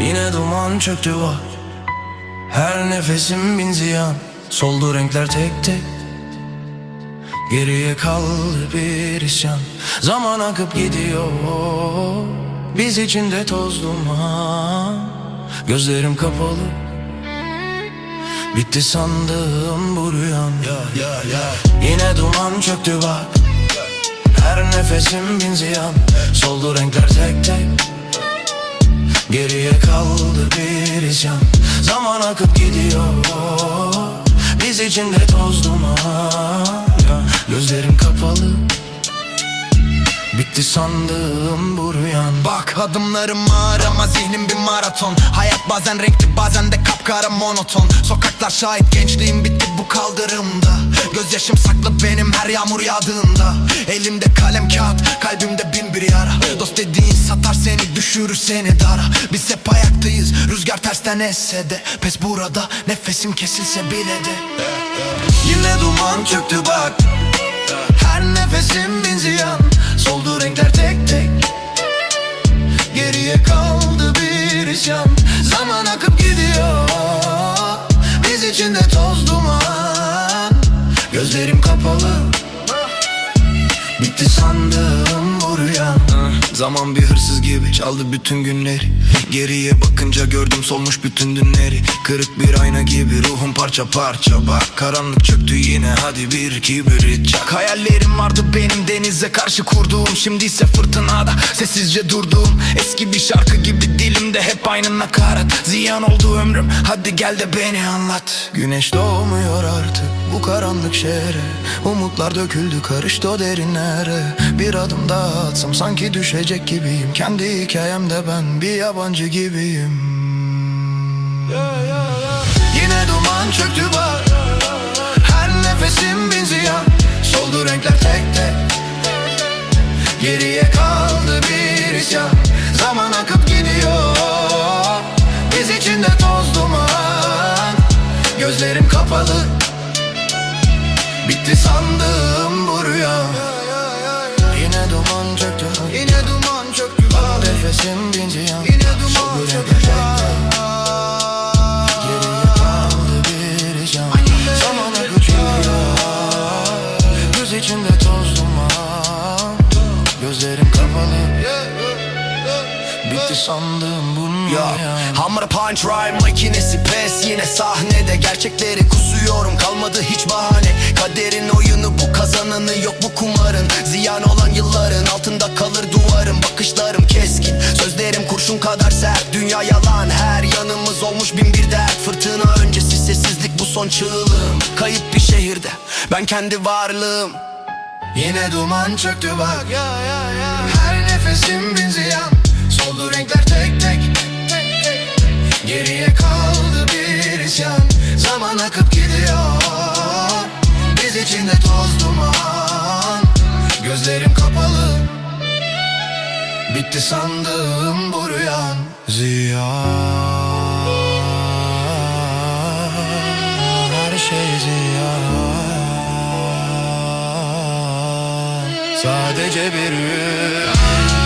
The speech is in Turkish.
Yine duman çöktü bak. Her nefesim bin ziyan. Soldu renkler tek tek. Geriye kaldı bir isyan. Zaman akıp gidiyor. Biz içinde toz duman. Gözlerim kapalı. Bitti sandım bu rüyam ya, ya, ya. Yine duman çöktü bak. Her nefesim bin ziyan. Soldu renkler tek tek Geriye kaldı bir isyan Zaman akıp gidiyor. Biz içinde toz duman. Gözlerim kapalı. Bitti sandım bu rüyan. Bak adımlarım ağır ama zihnim bir maraton. Hayat bazen renkli bazen de kapkara monoton. Sokaklar şahit gençliğim bitti bu kaldırımda. Gözyaşım saklı benim her yağmur yağdığında. Elimde kalem kağıt kalbimde bin bir yara. Dost dediğin satar seni düşürür seni dara. Biz hep ayaktayız rüzgar tersten esse de. Pes burada nefesim kesilse bile de. Yine duman çöktü bak. Her nefesim bin ziyan. Soldu renkler tek tek. Geriye kaldı bir isyan. Zaman akıp gidiyor. Biz içinde toz duman. Gözlerim kapalı. Bitti sandım bu rüya Zaman bir hırsız gibi çaldı bütün günleri Geriye bakınca gördüm solmuş bütün dünleri. Kırık bir ayna gibi ruhum parça parça. Bak Karanlık çöktü yine hadi bir kibrit çak Hayallerim vardı benim denize karşı kurduğum. Şimdi ise fırtınada sessizce durduğum. Eski bir şarkı gibi dilimde hep aynı nakarat. Ziyan oldu ömrüm hadi gel de beni anlat. Güneş doğmuyor artık bu karanlık şehre. Umutlar döküldü karıştı o derinlere. Bir adım daha atsam sanki düşecek gibiyim. Kendi hikayemde ben bir yabancı gibiyim. Yine duman çöktü bak. Her nefesim bin ziyan. Soldu renkler tek tek. Geriye kaldı bir isyan. Zaman akıp gidiyor. Biz içinde toz duman. Gözlerim kapalı. Bitti sandım Bitti sandım bunu Ya Hammer punch rhyme makinesi pes. Yine sahnede Gerçekleri kusuyorum. Kalmadı hiç bahane. Kaderin oyunu bu kazananı yok bu kumarın. Ziyan olan yılların altında kalır duvarım. Bakışlarım keskin sözlerim kurşun kadar sert. Dünya yalan her yanımız olmuş bin bir dert. Fırtına öncesi sessizlik bu son çığlığım. Kayıp bir şehirde ben kendi varlığım. Yine duman çöktü bak. Her nefesim bin ziyan Soldu renkler tek tek Geriye kaldı bir isyan Zaman akıp gidiyor. Biz içinde toz duman Gözlerim kapalı. Bitti sandım bu rüyan Ziyan şey ziyan Sadece bir rüya